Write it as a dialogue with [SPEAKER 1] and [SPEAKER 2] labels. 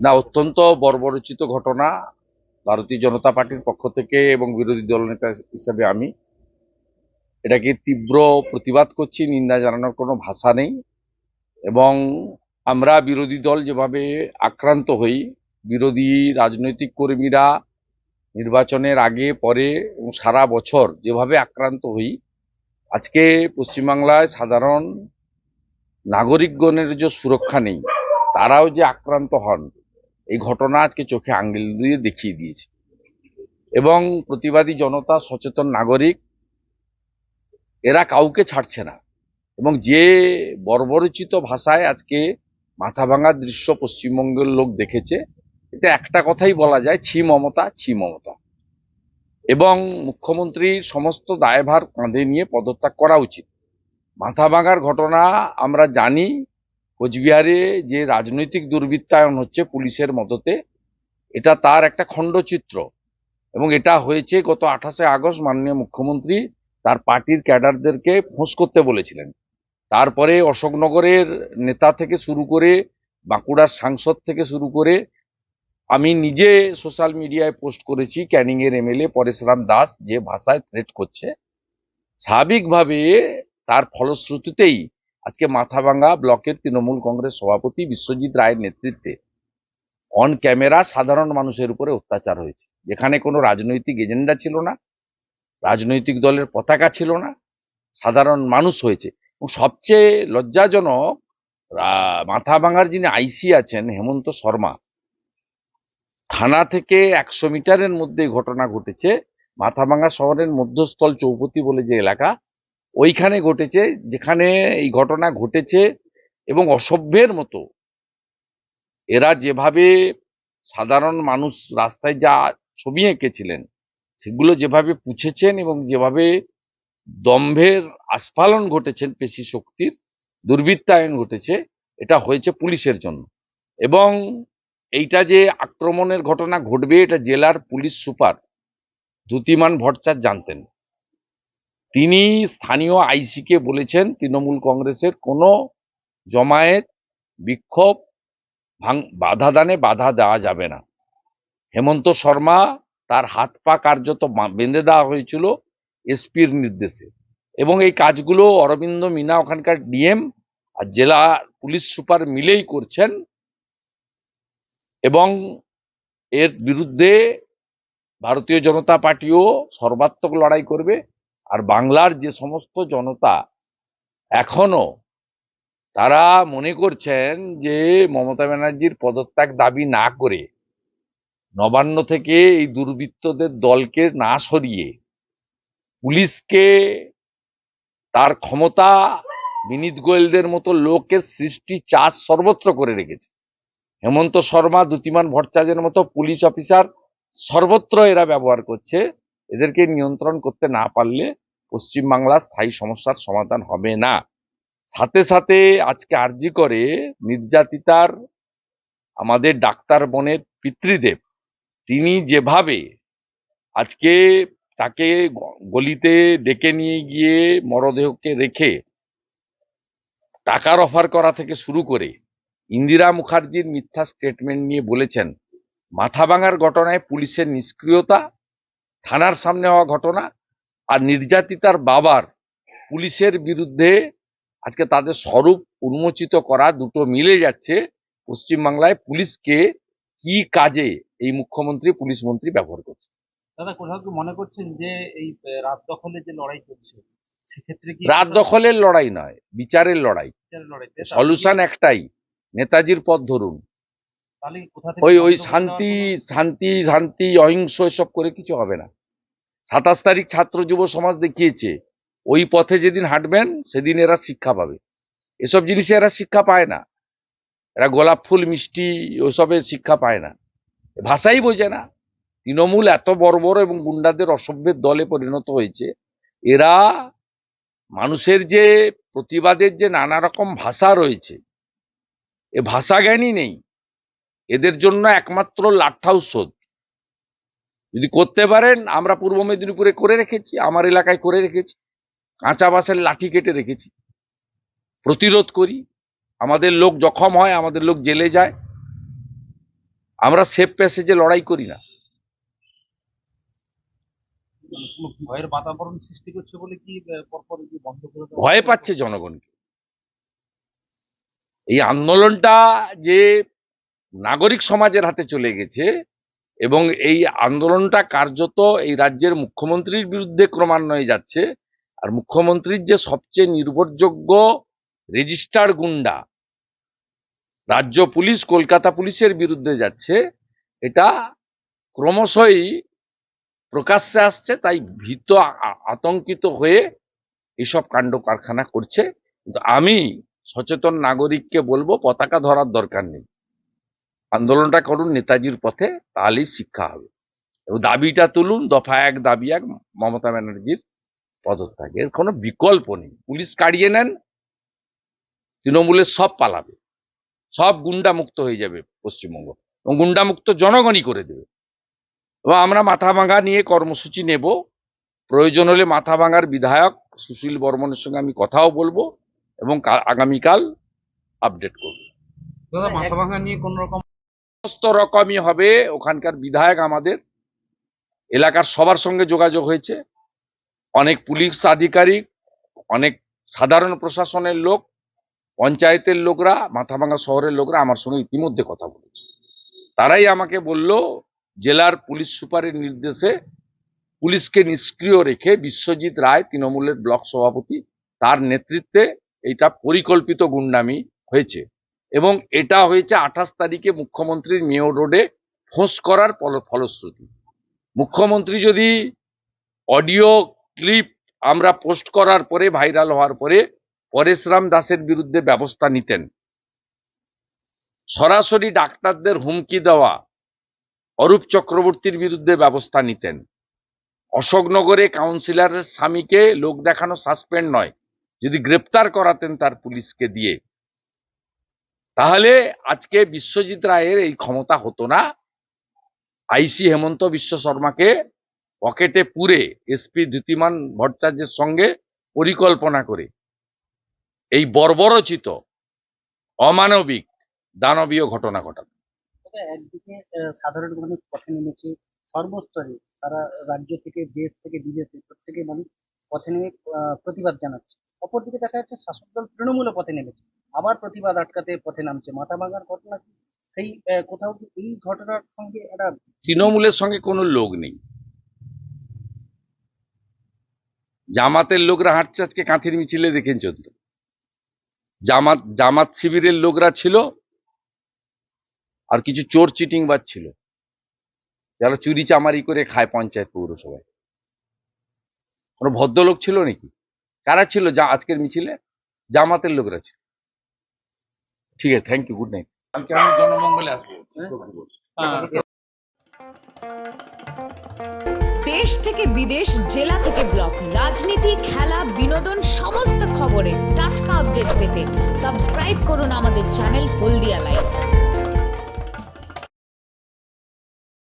[SPEAKER 1] না, অত্যন্ত বর্বরচিত ঘটনা ভারতীয় জনতা পার্টির পক্ষ থেকে এবং বিরোধী দলনেতা হিসাবে আমি। এটাকে তীব্র প্রতিবাদ করছি, নিন্দা জানানোর কোনো ভাষা নেই। এবং আমরা বিরোধী দল যেভাবে আক্রান্ত হই, বিরোধী রাজনৈতিক কর্মীরা নির্বাচনের আগে, পরে সারা বছর যেভাবে আক্রান্ত হই, আজকে পশ্চিমবাংলায় সাধারণ নাগরিকগণের যে সুরক্ষা নেই তারাও যে আক্রান্ত হন, এই ঘটনা আজকে চোখে আঙ্গিল দিয়ে দেখিয়ে দিয়েছে। এবং প্রতিবাদী জনতা, সচেতন নাগরিক, এরা কাউকে ছাড়ছে না। এবং যে বর্বরচিত ভাষায় আজকে মাথা ভাঙার দৃশ্য পশ্চিমবঙ্গের লোক দেখেছে এটা একটা কথাই বলা যায়, ছি মমতা ছি মমতা। এবং মুখ্যমন্ত্রীর সমস্ত দায়ভার কাঁধে নিয়ে পদত্যাগ করা উচিত। মাথা ভাঙার ঘটনা আমরা জানি কোচবিহারে যে রাজনৈতিক দুর্বৃত্তায়ন হচ্ছে পুলিশের মদতে, এটা তার একটা খণ্ডচিত্র। এবং এটা হয়েছে গত আঠাশে আগস্ট মাননীয় মুখ্যমন্ত্রী তার পার্টির ক্যাডারদেরকে ফোঁস করতে বলেছিলেন। তারপরে অশোকনগরের নেতা থেকে শুরু করে, বাঁকুড়ার সাংসদ থেকে শুরু করে, আমি নিজে সোশ্যাল মিডিয়ায় পোস্ট করেছি ক্যানিংয়ের এমএলএ পরেশরাম দাস যে ভাষায় থ্রেট করছে। স্বাভাবিকভাবে তার ফলশ্রুতিতেই আজকে মাথাভাঙ্গা ব্লকের তৃণমূল কংগ্রেস সভাপতি বিশ্বজিৎ রায়ের নেতৃত্বে অন ক্যামেরা সাধারণ মানুষের উপরে অত্যাচার হয়েছে। যেখানে কোনো রাজনৈতিক এজেন্ডা ছিল না, রাজনৈতিক দলের পতাকা ছিল না, সাধারণ মানুষ হয়েছে। এবং সবচেয়ে লজ্জাজনক মাথাভাঙার যিনি আইসি আছেন, হেমন্ত শর্মা, থানা থেকে একশো মিটারের মধ্যে ঘটনা ঘটেছে। মাথাভাঙা শহরের মধ্যস্থল চৌপতি বলে যে এলাকা ওইখানে ঘটেছে, যেখানে এই ঘটনা ঘটেছে এবং অসভ্যের মতো। এরা যেভাবে সাধারণ মানুষ রাস্তায় যা ছবি এঁকেছিলেন, সেগুলো যেভাবে পুছেছেন এবং যেভাবে দম্ভের আস্ফালন ঘটেছেন পেশি শক্তির, দুর্বৃত্তায়ন ঘটেছে, এটা হয়েছে পুলিশের জন্য। এবং এইটা যে আক্রমণের ঘটনা ঘটবে, এটা জেলার পুলিশ সুপার দ্যুতিমান ভট্টাচার্য জানতেন। তিনি স্থানীয় আইসিকে বলেছেন তৃণমূল কংগ্রেসের কোনো জমায়েত, বিক্ষোভ ভাঙ বাধা দানে বাধা দেওয়া যাবে না। হেমন্ত শর্মা তার হাত পা কার্যত বেঁধে দেওয়া হয়েছিল এসপির নির্দেশে এবং এই কাজগুলো অরবিন্দ মিনা, ওখানকার ডিএম আর জেলা পুলিশ সুপার মিলেই করছেন এবং এর বিরুদ্ধে ভারতীয় জনতা পার্টিও সর্বাত্মক লড়াই করবে। আর বাংলার যে সমস্ত জনতা এখনও তারা মনে করছেন যে মমতা ব্যানার্জির পদত্যাগ দাবি না করে নবান্ন থেকে এই দুর্বৃত্তদের দলকে না সরিয়ে পুলিশকে তার ক্ষমতা বিনীত গোয়েলদের মতো লোকের সৃষ্টি চাষ সর্বত্র করে রেখেছে। হেমন্ত শর্মা দ্যুতিমান ভট্টাচার্যের মতো পুলিশ অফিসার সর্বত্র এরা ব্যবহার করছে। এদেরকে নিয়ন্ত্রণ করতে না পারলে পশ্চিমবাংলার স্থায়ী সমস্যার সমাধান হবে না। সাথে সাথে আজকে আরজি করে নির্যাতিতার আমাদের ডাক্তার বোনের পিতৃদেব। তিনি যেভাবে আজকে তাকে গলিতে ডেকে নিয়ে গিয়ে মরদেহকে রেখে টাকার অফার করা থেকে শুরু করে ইন্দিরা মুখার্জির মিথ্যা স্টেটমেন্ট নিয়ে বলেছেন মাথা ভাঙার ঘটনায় পুলিশের নিষ্ক্রিয়তা থানার সামনে হওয়া ঘটনা আর নির্যাতিতার বাবার পুলিশের বিরুদ্ধে আজকে তাদের স্বরূপ উন্মোচিত করা দুটো মিলে যাচ্ছে পশ্চিমবাংলায় পুলিশকে কি কাজে এই মুখ্যমন্ত্রী পুলিশ মন্ত্রী ব্যবহার করছে।
[SPEAKER 2] দাদা কোথাও কি মনে করছেন যে এই রাত দখলে যে লড়াই চলছে সেক্ষেত্রে কি
[SPEAKER 1] রাত দখলের লড়াই নয় বিচারের লড়াই। সলিউশন একটাই নেতাজির পথ ধরুন। ওই ওই শান্তি শান্তি শান্তি অহিংস এসব করে কিছু হবে না। সাতাশ তারিখ ছাত্র যুব সমাজ দেখিয়েছে ওই পথে যেদিন হাঁটবেন সেদিন এরা শিক্ষা পাবে। এসব জিনিসে এরা শিক্ষা পায় না। এরা গোলাপ ফুল মিষ্টি ওসবে শিক্ষা পায় না। ভাষাই বোঝে না। তৃণমূল এত বড় বড় এবং গুন্ডাদের অসভ্যের দলে পরিণত হয়েছে এরা মানুষের যে প্রতিবাদের যে নানা রকম ভাষা রয়েছে এ ভাষা জ্ঞানই নেই। এদের জন্য একমাত্র লাঠা ঔষধ। যদি করতে পারেন আমরা পূর্ব মেদিনীপুরে করে রেখেছি আমার এলাকায় করে রেখেছি কাঁচা বাঁশের লাঠি কেটে রেখেছি। প্রতিরোধ করি আমাদের লোক জখম হয় আমাদের লোক জেলে যায়। আমরা সেফ প্যাসেজে লড়াই করি না।
[SPEAKER 2] ভয়ের বাতাবরণ সৃষ্টি করছে বলে কি আহ, পরপর কি বন্ধ করে
[SPEAKER 1] ভয় পাচ্ছে জনগণকে। এই আন্দোলনটা যে নাগরিক সমাজের হাতে চলে গেছে এবং এই আন্দোলনটা কার্যত এই রাজ্যের মুখ্যমন্ত্রীর বিরুদ্ধে ক্রমান্বয়ে যাচ্ছে। আর মুখ্যমন্ত্রীর যে সবচেয়ে নির্ভরযোগ্য রেজিস্টার্ড গুন্ডা রাজ্য পুলিশ, কলকাতা পুলিশের বিরুদ্ধে যাচ্ছে, এটা ক্রমশই প্রকাশ্যে আসছে, তাই ভীত আতঙ্কিত হয়ে এসব কাণ্ড কারখানা করছে। কিন্তু আমি সচেতন নাগরিককে বলব, পতাকা ধরার দরকার নেই। আন্দোলনটা করুন নেতাজির পথে, তাহলেই শিক্ষা হবে। এবং দাবিটা তুলুন, দফা এক, দাবি এক, মমতা ব্যানার্জির পদত্যাগ। এর কোনো বিকল্প নেই। পুলিশ কাড়িয়ে নেন, তৃণমূলের সব পালাবে। সব গুন্ডা মুক্ত হয়ে যাবে পশ্চিমবঙ্গ। এবং গুন্ডা মুক্ত জনগণই করে দেবে। এবং আমরা মাথা ভাঙা নিয়ে কর্মসূচি নেব। প্রয়োজন হলে মাথা ভাঙার বিধায়ক সুশীল বর্মনের সঙ্গে আমি কথাও বলব এবং আগামীকাল আপডেট করব।
[SPEAKER 2] দাদা, মাথা ভাঙা নিয়ে কোন রকম
[SPEAKER 1] সমস্ত রকমই হবে। ওখানকার বিধায়ক আমাদের। এলাকার সবার সঙ্গে যোগাযোগ হয়েছে। অনেক পুলিশ আধিকারিক, অনেক সাধারণ প্রশাসনের লোক, পঞ্চায়েতের লোকরা মাথাভাঙা শহরের লোকরা আমার সঙ্গে ইতিমধ্যে কথা বলেছে। তারাই আমাকে বলল, জেলার পুলিশ সুপারের নির্দেশে পুলিশকে নিষ্ক্রিয় রেখে বিশ্বজিৎ রায়, তৃণমূলের ব্লক সভাপতি, তার নেতৃত্বে এটা পরিকল্পিত গুন্ডামি হয়েছে। এবং এটা হয়েছে আঠাশ তারিখে মুখ্যমন্ত্রীর মেয়র রোডে ফোঁস করার ফল- ফলশ্রুতি। মুখ্যমন্ত্রী যদি অডিও ক্লিপ আমরা পোস্ট করার পরে, ভাইরাল হওয়ার পরে পরেশরাম দাসের বিরুদ্ধে ব্যবস্থা নিতেন, সরাসরি ডাক্তারদের হুমকি দেওয়া, অরূপ চক্রবর্তীর বিরুদ্ধে ব্যবস্থা নিতেন। অশোকনগরে কাউন্সিলরের স্বামীকে লোক দেখানো সাসপেন্ড নয়, যদি গ্রেপ্তার করাতেন তার পুলিশকে দিয়ে। তাহলে আজকে বিশ্বজিৎ রায়ের এই ক্ষমতা হতো না। আইসি হেমন্ত বিশ্ব শর্মাকে পকেটে পুরে এসপি দ্যুতিমান ভট্টাচার্যের সঙ্গে পরিকল্পনা করে এই বর্বরচিত, অমানবিক, দানবীয় ঘটনা ঘটানো।
[SPEAKER 3] একদিকে সাধারণ মানুষ পথে নেমেছে সর্বস্তরে। সারা রাজ্য থেকে দেশ থেকে বিদেশে প্রত্যেকে মানুষ পথে নেমে প্রতিবাদ জানাচ্ছে। অপরদিকে দেখা যাচ্ছে শাসক দল তৃণমূলও পথে নেমেছে। আবার প্রতিবাদ আটকাতে পথে নামছে। মাথা ভাঙার ঘটনা কি? সেই কোথাও কি এই ঘটনার সঙ্গে একটা
[SPEAKER 1] তৃণমূলের সঙ্গে কোনো লোক নেই। জামাতের লোকরা হাঁটছে আজকে কাঁথির মিছিলে দেখেন তো জামাত জামাত শিবিরের লোকরা ছিল, আর কিছু চোর চিটিং বাজ ছিল। যারা চুরি চামারি করে খায় পঞ্চায়েত পৌরসভায়। কোনো ভদ্রলোক ছিল নাকি? কারা ছিল? যা আজকের মিছিলে জামাতের লোকরা ছিল। ঠিক আছে থ্যাংক ইউ গুড নাইট কালকে আমি জনমঙ্গলে আসব?
[SPEAKER 4] দেশ থেকে বিদেশ জেলা থেকে ব্লক রাজনীতি খেলা বিনোদন সমস্ত খবরে টাটকা আপডেট পেতে সাবস্ক্রাইব করুন আমাদের চ্যানেল হলদিয়া লাইভ